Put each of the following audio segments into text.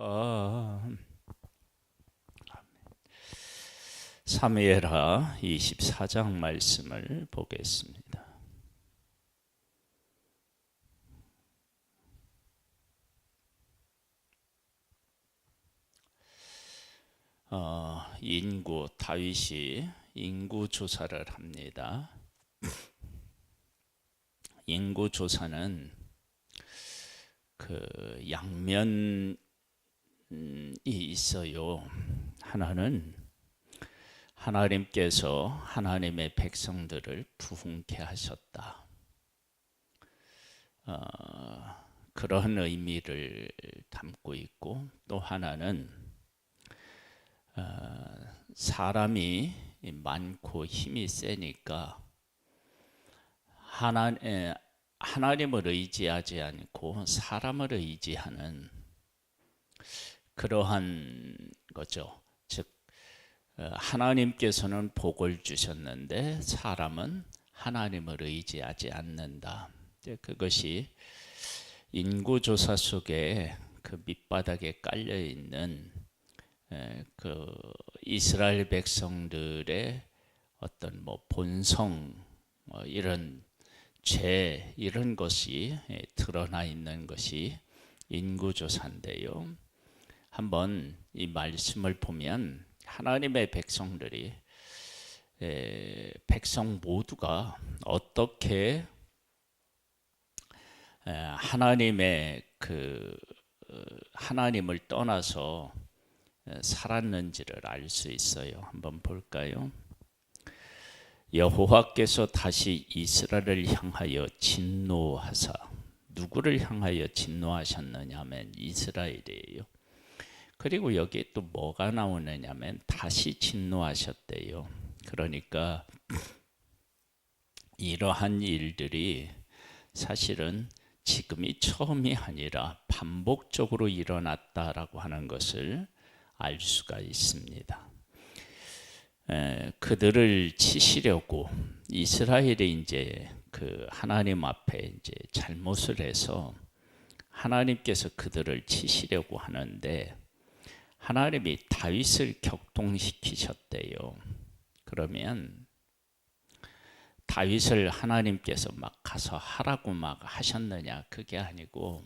어, 사무엘하 24장 말씀을 보겠습니다. 어, 인구 다윗이 인구 조사를 합니다. 인구 조사는 그 양면이 있어요. 하나는 하나님께서 하나님의 백성들을 부흥케 하셨다. 어, 그런 의미를 담고 있고 또 하나는 어, 사람이 많고 힘이 세니까 하나, 에, 하나님을 의지하지 않고 사람을 의지하는 그러한 거죠. 즉 어, 하나님께서는 복을 주셨는데 사람은 하나님을 의지하지 않는다. 그것이 인구조사 속에 그 밑바닥에 깔려 있는 그 이스라엘 백성들의 어떤 뭐 본성 뭐 이런 죄 이런 것이 드러나 있는 것이 인구조사인데요. 한번 이 말씀을 보면 하나님의 백성들이 백성 모두가 어떻게 하나님의 그 어, 하나님을 떠나서 살았는지를 알 수 있어요. 한번 볼까요? 여호와께서 다시 이스라엘을 향하여 진노하사 누구를 향하여 진노하셨느냐면 이스라엘이에요. 그리고 여기 또 뭐가 나오느냐면 다시 진노하셨대요. 그러니까 이러한 일들이 사실은 지금이 처음이 아니라 반복적으로 일어났다라고 하는 것을 알 수가 있습니다. 에, 그들을 치시려고 이스라엘이 이제 그 하나님 앞에 이제 잘못을 해서 하나님께서 그들을 치시려고 하는데 하나님이 다윗을 격동시키셨대요. 그러면 다윗을 하나님께서 막 가서 하라고 막 하셨느냐 그게 아니고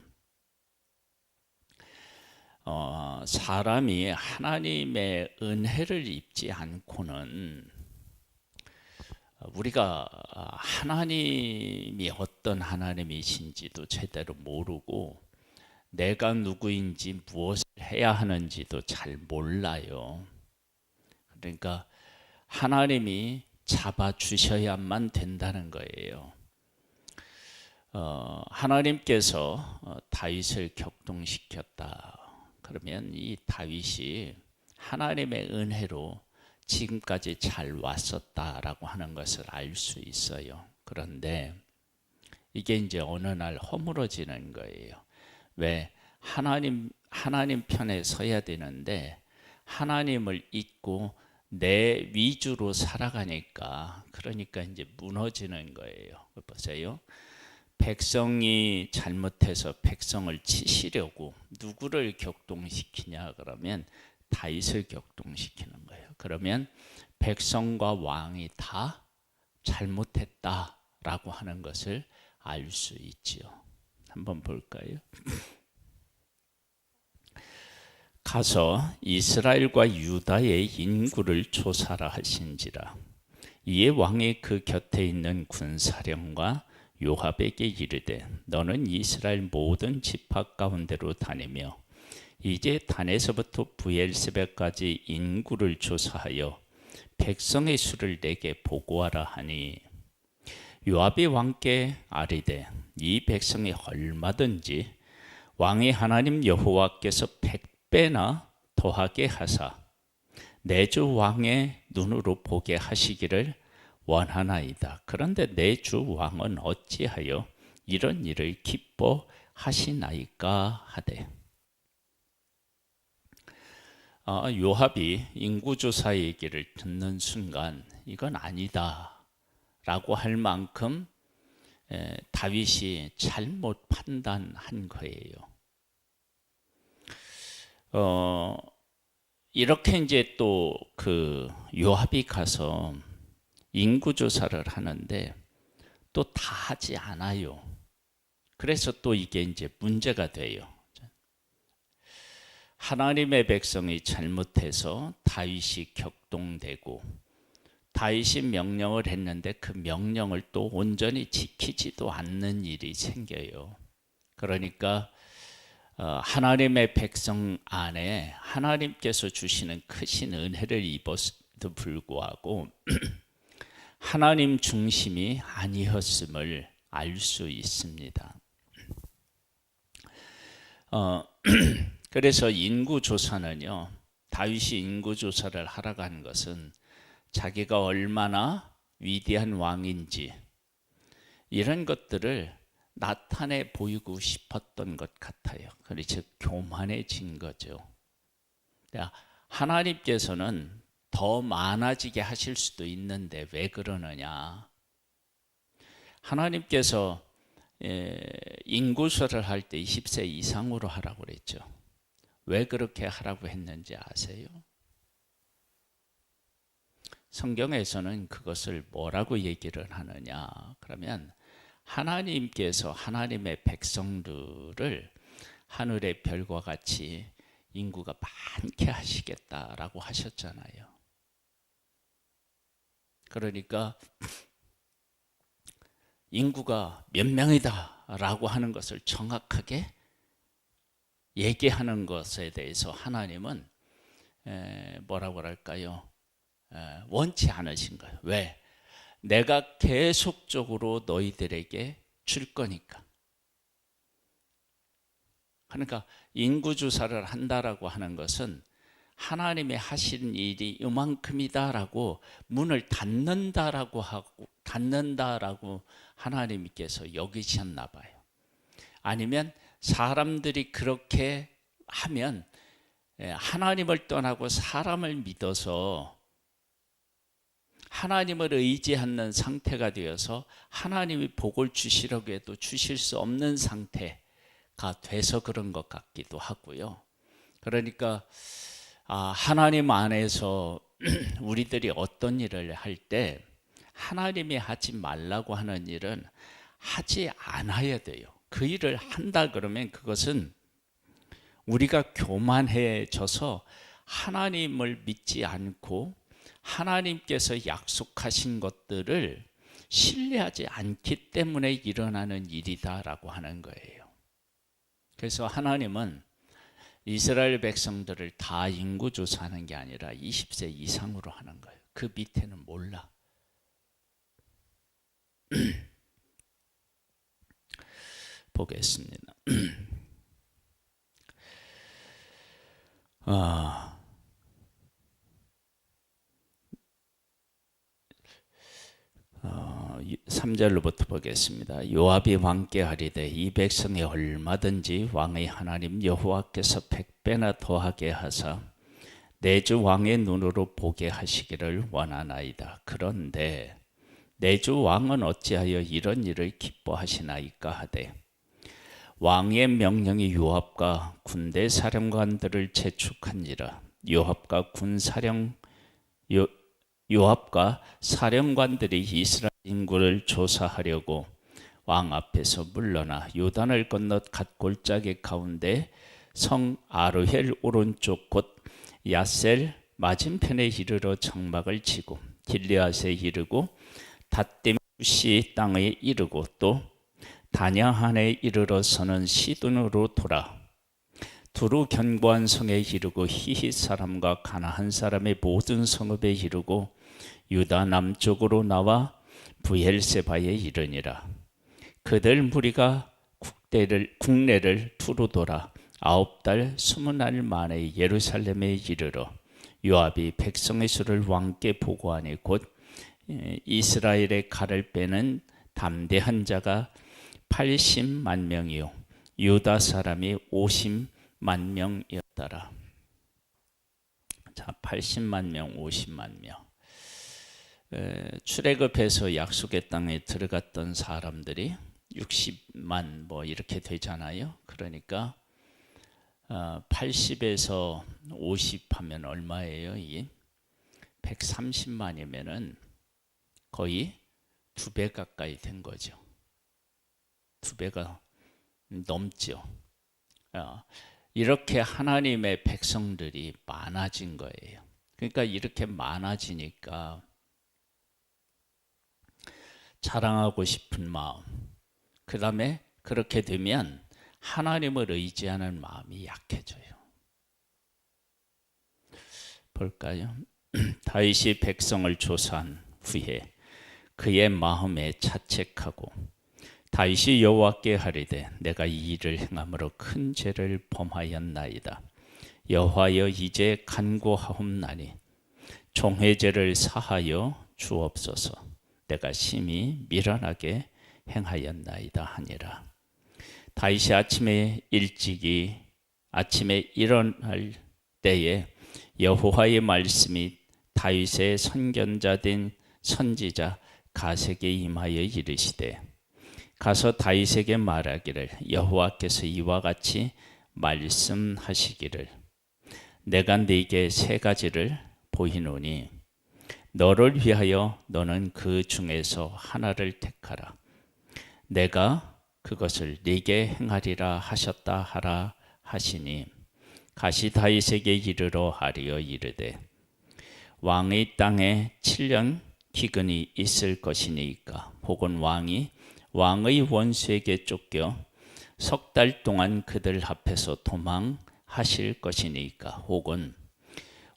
어, 사람이 하나님의 은혜를 입지 않고는 우리가 하나님이 어떤 하나님이신지도 제대로 모르고 내가 누구인지 무엇을 해야 하는지도 잘 몰라요. 그러니까 하나님이 잡아 주셔야만 된다는 거예요. 어, 하나님께서 어, 다윗을 격동시켰다. 그러면 이 다윗이 하나님의 은혜로 지금까지 잘 왔었다라고 하는 것을 알 수 있어요. 그런데 이게 이제 어느 날 허물어지는 거예요. 왜 하나님 하나님 편에 서야 되는데 하나님을 잊고 내 위주로 살아가니까 그러니까 이제 무너지는 거예요. 보세요. 백성이 잘못해서 백성을 치시려고 누구를 격동시키냐 그러면 다윗을 격동시키는 거예요. 그러면 백성과 왕이 다 잘못했다라고 하는 것을 알 수 있지요. 한번 볼까요? 가서 이스라엘과 유다의 인구를 조사라 하신지라 이에 왕이 그 곁에 있는 군사령과 요압에게 이르되 너는 이스라엘 모든 집합 가운데로 다니며 이제 단에서부터 부엘세베까지 인구를 조사하여 백성의 수를 내게 보고하라 하니 요압이 왕께 아리되 이 백성이 얼마든지 왕의 하나님 여호와께서 백배나 더하게 하사 내 주 왕의 눈으로 보게 하시기를 원하나이다. 그런데 내 주 왕은 어찌하여 이런 일을 기뻐하시나이까 하되 아, 요압이 인구조사 얘기를 듣는 순간 이건 아니다 라고 할 만큼 에, 다윗이 잘못 판단한 거예요. 어 이렇게 이제 또 그 요압이 가서 인구 조사를 하는데 또 다 하지 않아요. 그래서 또 이게 이제 문제가 돼요. 하나님의 백성이 잘못해서 다윗이 격동되고 다윗이 명령을 했는데 그 명령을 또 온전히 지키지도 않는 일이 생겨요. 그러니까 어, 하나님의 백성 안에 하나님께서 주시는 크신 은혜를 입었음에도 불구하고 하나님 중심이 아니었음을 알 수 있습니다. 어, 그래서 인구 조사는요. 다윗이 인구 조사를 하라고 한 것은 자기가 얼마나 위대한 왕인지 이런 것들을 나타내 보이고 싶었던 것 같아요. 그래서 교만해진 거죠. 하나님께서는 더 많아지게 하실 수도 있는데 왜 그러느냐? 하나님께서 인구수를 할 때 20세 이상으로 하라고 그랬죠. 왜 그렇게 하라고 했는지 아세요? 성경에서는 그것을 뭐라고 얘기를 하느냐? 그러면 하나님께서 하나님의 백성들을 하늘의 별과 같이 인구가 많게 하시겠다라고 하셨잖아요. 그러니까 인구가 몇 명이다라고 하는 것을 정확하게 얘기하는 것에 대해서 하나님은 뭐라고 할까요? 원치 않으신 거예요. 왜? 내가 계속적으로 너희들에게 줄 거니까. 그러니까 인구 조사를 한다라고 하는 것은 하나님의 하시는 일이 이만큼이다라고 문을 닫는다라고 하고 닫는다라고 하나님께서 여기셨나 봐요. 아니면 사람들이 그렇게 하면 예, 하나님을 떠나고 사람을 믿어서 하나님을 의지하는 상태가 되어서 하나님이 복을 주시려고 해도 주실 수 없는 상태가 돼서 그런 것 같기도 하고요. 그러니까 아, 하나님 안에서 우리들이 어떤 일을 할 때 하나님이 하지 말라고 하는 일은 하지 않아야 돼요. 그 일을 한다 그러면 그것은 우리가 교만해져서 하나님을 믿지 않고 하나님께서 약속하신 것들을 신뢰하지 않기 때문에 일어나는 일이다라고 하는 거예요. 그래서 하나님은 이스라엘 백성들을 다 인구 조사하는 게 아니라 20세 이상으로 하는 거예요. 그 밑에는 몰라. 보겠습니다. 아, 3절로부터 보겠습니다. 요압이 왕께 하리되 이 백성이 얼마든지 왕의 하나님 여호와께서 백배나 더하게 하사 내주 왕의 눈으로 보게 하시기를 원하나이다. 그런데 내주 왕은 어찌하여 이런 일을 기뻐하시나이까 하되 왕의 명령이 요압과 군대 사령관들을 재촉한지라 요압과 군 사령 요, 요압과 사령관들이 이스라엘 인구를 조사하려고 왕 앞에서 물러나 요단을 건너 갓골짜기 가운데 성 아르헬 오른쪽 곧 야셀 맞은편에 이르러 장막을 치고 길리앗에 이르고 닷댐시 땅에 이르고 또 다냐한에 이르러서는 시돈으로 돌아 두루 견고한 성에 이르고 히히 사람과 가나한 사람의 모든 성읍에 이르고 유다 남쪽으로 나와 부엘세바에 이르니라. 그들 무리가 국대를, 국내를 두루 돌아 아홉 달 스무 날 만에 예루살렘에 이르러 요압이 백성의 수를 왕께 보고하니 곧 이스라엘의 칼을 빼는 담대한 자가 80만 명이요 유다 사람이 50만 명이었더라. 자, 80만 명, 50만 명. 출애굽해서 약속의 땅에 들어갔던 사람들이 60만 뭐 이렇게 되잖아요. 그러니까 어, 80에서 50 하면 얼마예요? 이게 130만이면은 거의 두 배 가까이 된 거죠. 두 배가 넘죠. 어, 이렇게 하나님의 백성들이 많아진 거예요. 그러니까 이렇게 많아지니까 자랑하고 싶은 마음, 그 다음에 그렇게 되면 하나님을 의지하는 마음이 약해져요. 볼까요? 다윗이 백성을 조사한 후에 그의 마음에 자책하고 다윗이 여호와께 하리되 내가 이 일을 행함으로 큰 죄를 범하였나이다. 여호와여 이제 간구하옵나니 종회죄를 사하여 주옵소서. 내가 심히 미련하게 행하였나이다 하니라. 다윗이 아침에 일찍이 아침에 일어날 때에 여호와의 말씀이 다윗의 선견자된 선지자 가세게 임하여 이르시되 가서 다윗에게 말하기를 여호와께서 이와 같이 말씀하시기를 내가 네게 세 가지를 보이노니 너를 위하여 너는 그 중에서 하나를 택하라. 내가 그것을 네게 행하리라 하셨다 하라 하시니 가시 다윗에게 이르러 하리어 이르되 왕의 땅에 7년 기근이 있을 것이니까 혹은 왕이 왕의 원수에게 쫓겨 석 달 동안 그들 앞에서 도망하실 것이니까 혹은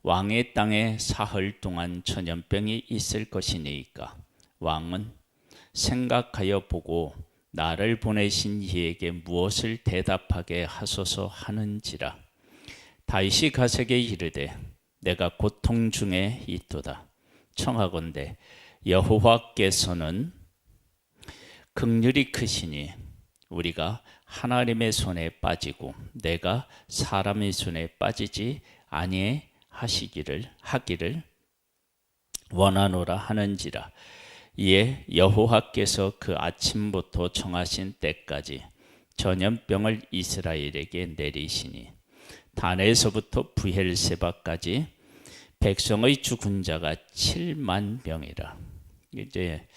왕의 땅에 사흘 동안 전염병이 있을 것이니까. 왕은 생각하여 보고 나를 보내신 이에게 무엇을 대답하게 하소서 하는지라. 다윗이 가세게 이르되 내가 고통 중에 있도다. 청하건대 여호와께서는 극률이 크시니 우리가 하나님의 손에 빠지고 내가 사람의 손에 빠지지 아니 하시기를 하기를 원하노라 하는지라 이에 여호와께서 그 아침부터 정하신 때까지 전염병을 이스라엘에게 내리시니 단에서부터 부헬세바까지 백성의 죽은 자가 7만 명이라. 이제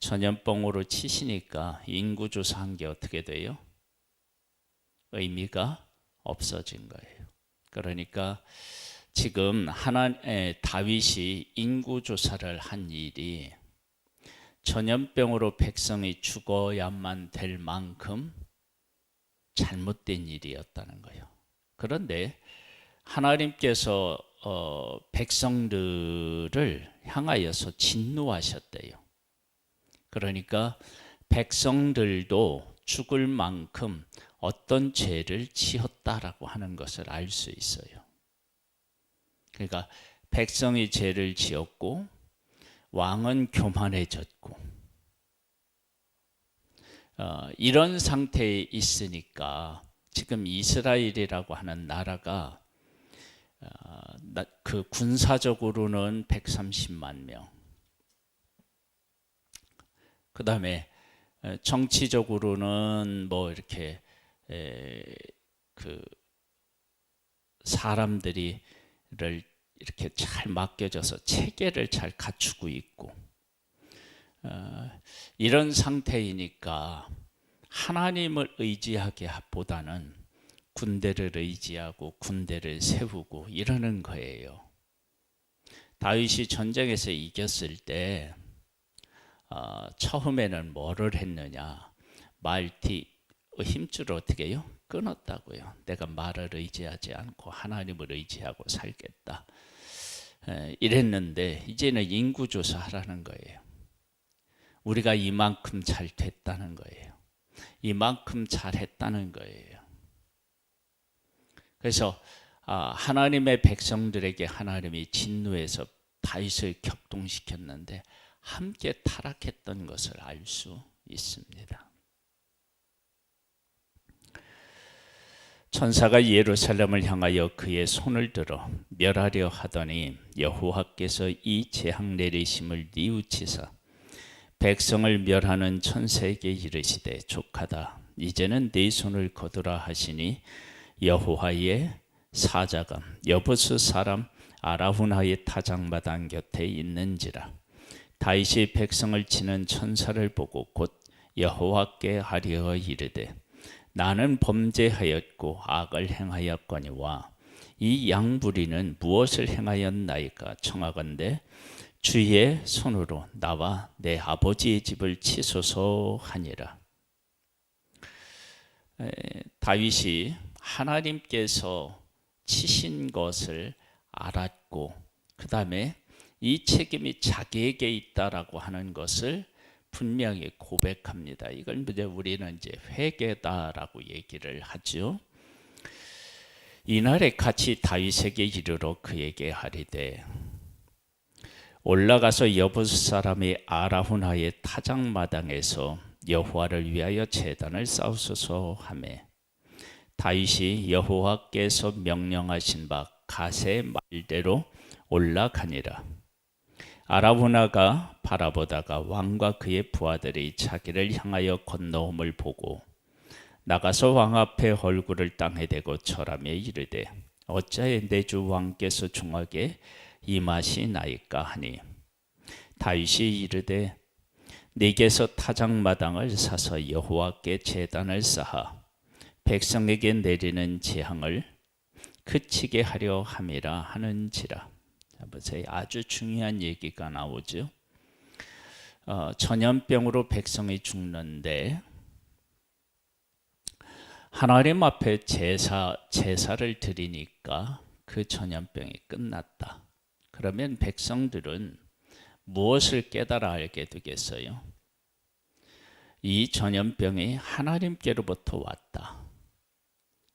전염병으로 치시니까 인구 조사한 게 어떻게 돼요? 의미가 없어진 거예요. 그러니까 지금 하나 다윗이 인구 조사를 한 일이 전염병으로 백성이 죽어야만 될 만큼 잘못된 일이었다는 거예요. 그런데 하나님께서 어, 백성들을 향하여서 진노하셨대요. 그러니까 백성들도 죽을 만큼 어떤 죄를 지었다라고 하는 것을 알 수 있어요. 그러니까 백성이 죄를 지었고 왕은 교만해졌고 어, 이런 상태에 있으니까 지금 이스라엘이라고 하는 나라가 어, 그 군사적으로는 130만 명, 그 다음에 정치적으로는 뭐 이렇게 그 사람들이 를 이렇게 잘 맡겨져서 체계를 잘 갖추고 있고 어, 이런 상태이니까 하나님을 의지하게 보다는 군대를 의지하고 군대를 세우고 이러는 거예요. 다윗이 전쟁에서 이겼을 때 어, 처음에는 뭐를 했느냐 말티 힘줄 어떻게 해요? 끊었다고요. 내가 말을 의지하지 않고 하나님을 의지하고 살겠다. 에, 이랬는데 이제는 인구 조사하라는 거예요. 우리가 이만큼 잘 됐다는 거예요. 이만큼 잘 했다는 거예요. 그래서 아, 하나님의 백성들에게 하나님이 진노해서 다윗을 격동시켰는데 함께 타락했던 것을 알 수 있습니다. 천사가 예루살렘을 향하여 그의 손을 들어 멸하려 하더니 여호와께서 이 재앙 내리심을 뉘우치사 백성을 멸하는 천사에게 이르시되 족하다 이제는 네 손을 거두라 하시니 여호와의 사자가 여부스 사람 아라훈나의 타작마당 곁에 있는지라. 다윗이 백성을 치는 천사를 보고 곧 여호와께 하려 이르되 나는 범죄하였고 악을 행하였거니와 이 양부리는 무엇을 행하였나이까 청하건대 주의 손으로 나와 내 아버지의 집을 치소서 하니라. 에, 다윗이 하나님께서 치신 것을 알았고 그 다음에 이 책임이 자기에게 있다라고 하는 것을 분명히 고백합니다. 이걸 이제 우리는 이제 회개다라고 얘기를 하죠. 이날에 같이 다윗에게 이르러 그에게 하리되 올라가서 여부스 사람의 아라훈나의 타작 마당에서 여호와를 위하여 제단을 쌓으소서 하매 다윗이 여호와께서 명령하신 바 가세 말대로 올라가니라 아라훈나가 바라보다가 왕과 그의 부하들이 자기를 향하여 건너옴을 보고 나가서 왕 앞에 얼굴을 땅에 대고 절하며 이르되 어찌하여 내 주 왕께서 중하게 이 맛이 나이까 하니 다윗이 이르되 네게서 타작마당을 사서 여호와께 제단을 쌓아 백성에게 내리는 재앙을 그치게 하려 함이라 하는지라. 자, 보세요. 아주 중요한 얘기가 나오죠. 어, 전염병으로 백성이 죽는데 하나님 앞에 제사 제사를 드리니까 그 전염병이 끝났다. 그러면 백성들은 무엇을 깨달아 알게 되겠어요? 이 전염병이 하나님께로부터 왔다.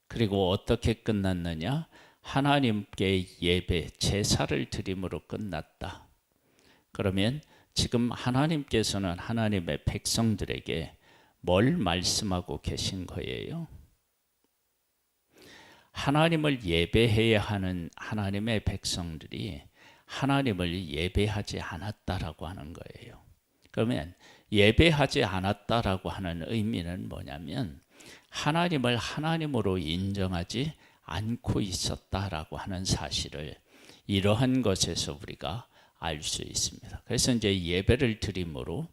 그리고 어떻게 끝났느냐? 하나님께 예배, 제사를 드림으로 끝났다. 그러면 지금 하나님께서는 하나님의 백성들에게 뭘 말씀하고 계신 거예요? 하나님을 예배해야 하는 하나님의 백성들이 하나님을 예배하지 않았다라고 하는 거예요. 그러면 예배하지 않았다라고 하는 의미는 뭐냐면 하나님을 하나님으로 인정하지 않고 있었다라고 하는 사실을 이러한 것에서 우리가 알 수 있습니다. 그래서 이제 예배를 드림으로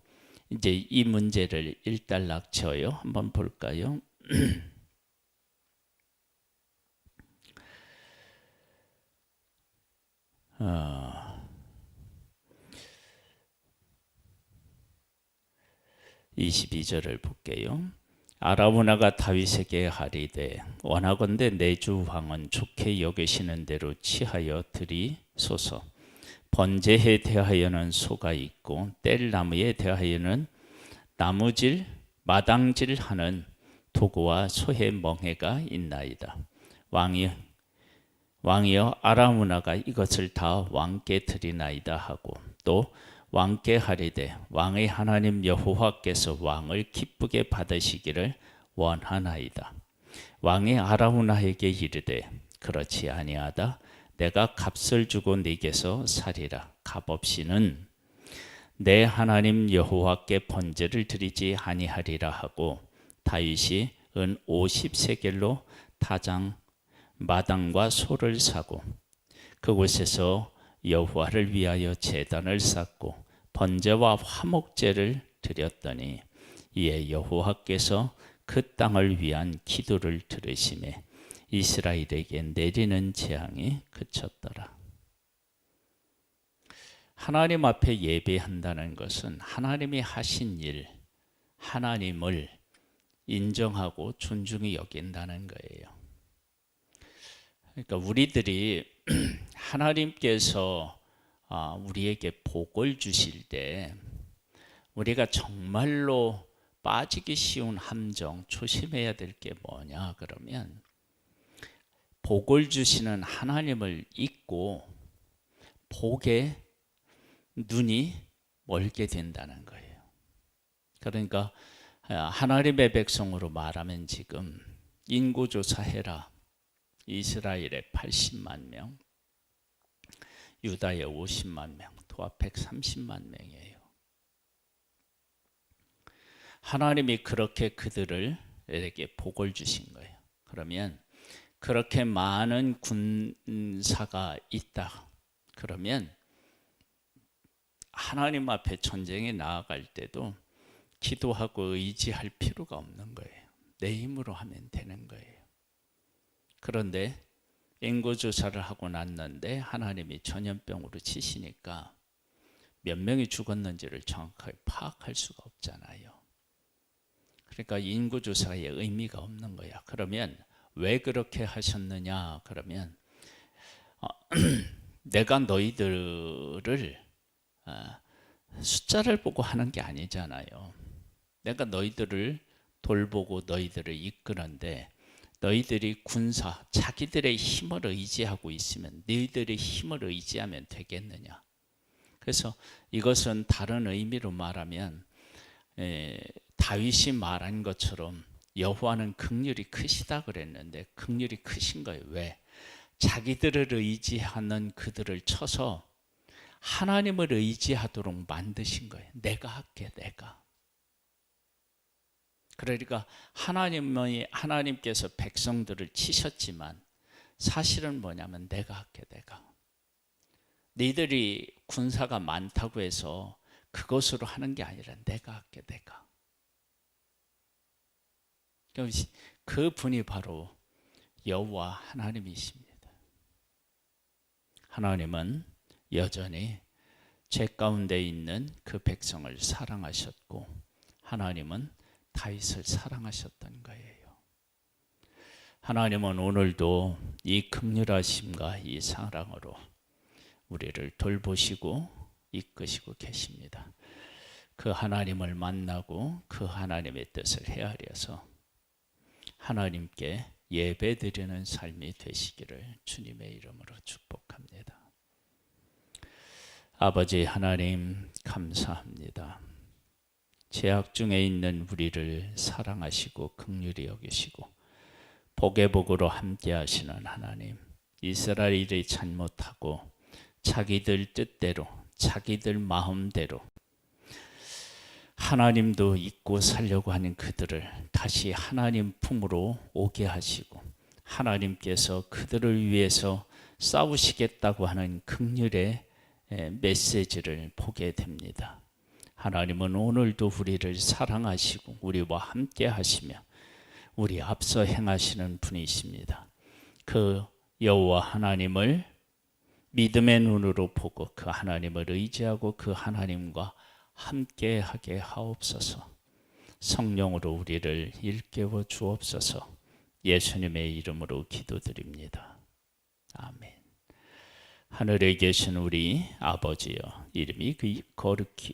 이제 이 문제를 일단락 쳐요. 한번 볼까요? 어, 22절을 볼게요. 아라우나가 다윗에게 하리되 원하건대 내 주 왕은 좋게 여기시는 대로 취하여 드리소서. 번제에 대하여는 소가 있고 뗄나무에 대하여는 나무질 마당질하는 도구와 소의 멍해가 있나이다. 왕이 왕이여 아라무나가 이것을 다 왕께 드리나이다 하고 또 왕께 하리되 왕의 하나님 여호와께서 왕을 기쁘게 받으시기를 원하나이다. 왕이 아라우나에게 이르되 그렇지 아니하다. 내가 값을 주고 네게서 살이라. 값 없이는 내 하나님 여호와께 번제를 드리지 아니하리라 하고 다윗이 은 50세겔로 타장 마당과 소를 사고 그곳에서 여호와를 위하여 제단을 쌓고 번제와 화목제를 드렸더니 이에 여호와께서 그 땅을 위한 기도를 들으심에 이스라엘에게 내리는 재앙이 그쳤더라. 하나님 앞에 예배한다는 것은 하나님이 하신 일, 하나님을 인정하고 존중히 여긴다는 거예요. 그러니까 우리들이 하나님께서 아, 우리에게 복을 주실 때 우리가 정말로 빠지기 쉬운 함정 조심해야 될 게 뭐냐 그러면 복을 주시는 하나님을 잊고 복에 눈이 멀게 된다는 거예요. 그러니까 아, 하나님의 백성으로 말하면 지금 인구조사해라. 이스라엘에 80만 명, 유다에 50만 명, 도합 130만 명이에요. 하나님이 그렇게 그들을 에게 복을 주신 거예요. 그러면 그렇게 많은 군사가 있다. 그러면 하나님 앞에 전쟁에 나아갈 때도 기도하고 의지할 필요가 없는 거예요. 내 힘으로 하면 되는 거예요. 그런데 인구 조사를 하고 났는데 하나님이 전염병으로 치시니까 몇 명이 죽었는지를 정확하게 파악할 수가 없잖아요. 그러니까 인구 조사의 의미가 없는 거야. 그러면 왜 그렇게 하셨느냐? 그러면 어, 내가 너희들을 어, 숫자를 보고 하는 게 아니잖아요. 내가 너희들을 돌보고 너희들을 이끄는데 너희들이 군사 자기들의 힘을 의지하고 있으면 너희들의 힘을 의지하면 되겠느냐? 그래서 이것은 다른 의미로 말하면 에, 다윗이 말한 것처럼 여호와는 극률이 크시다 그랬는데 극률이 크신 거예요. 왜? 자기들을 의지하는 그들을 쳐서 하나님을 의지하도록 만드신 거예요. 내가 할게, 내가. 그러니까 하나님의 하나님께서 백성들을 치셨지만 사실은 뭐냐면 내가 할게, 내가. 너희들이 군사가 많다고 해서 그것으로 하는 게 아니라 내가 할게, 내가. 그 분이 바로 여호와 하나님이십니다. 하나님은 여전히 죄 가운데 있는 그 백성을 사랑하셨고 하나님은 다윗을 사랑하셨던 거예요. 하나님은 오늘도 이 극률하심과 이 사랑으로 우리를 돌보시고 이끄시고 계십니다. 그 하나님을 만나고 그 하나님의 뜻을 헤아려서 하나님께 예배드리는 삶이 되시기를 주님의 이름으로 축복합니다. 아버지 하나님 감사합니다. 죄악 중에 있는 우리를 사랑하시고 극률히 여기시고 복의 복으로 함께 하시는 하나님 이스라엘이 잘못하고 자기들 뜻대로 자기들 마음대로 하나님도 잊고 살려고 하는 그들을 다시 하나님 품으로 오게 하시고 하나님께서 그들을 위해서 싸우시겠다고 하는 극률의 메시지를 보게 됩니다. 하나님은 오늘도 우리를 사랑하시고 우리와 함께 하시며 우리 앞서 행하시는 분이십니다. 그 여호와 하나님을 믿음의 눈으로 보고 그 하나님을 의지하고 그 하나님과 함께 하게 하옵소서. 성령으로 우리를 일깨워 주옵소서. 예수님의 이름으로 기도드립니다. 아멘. 하늘에 계신 우리 아버지여 이름이 그 거룩히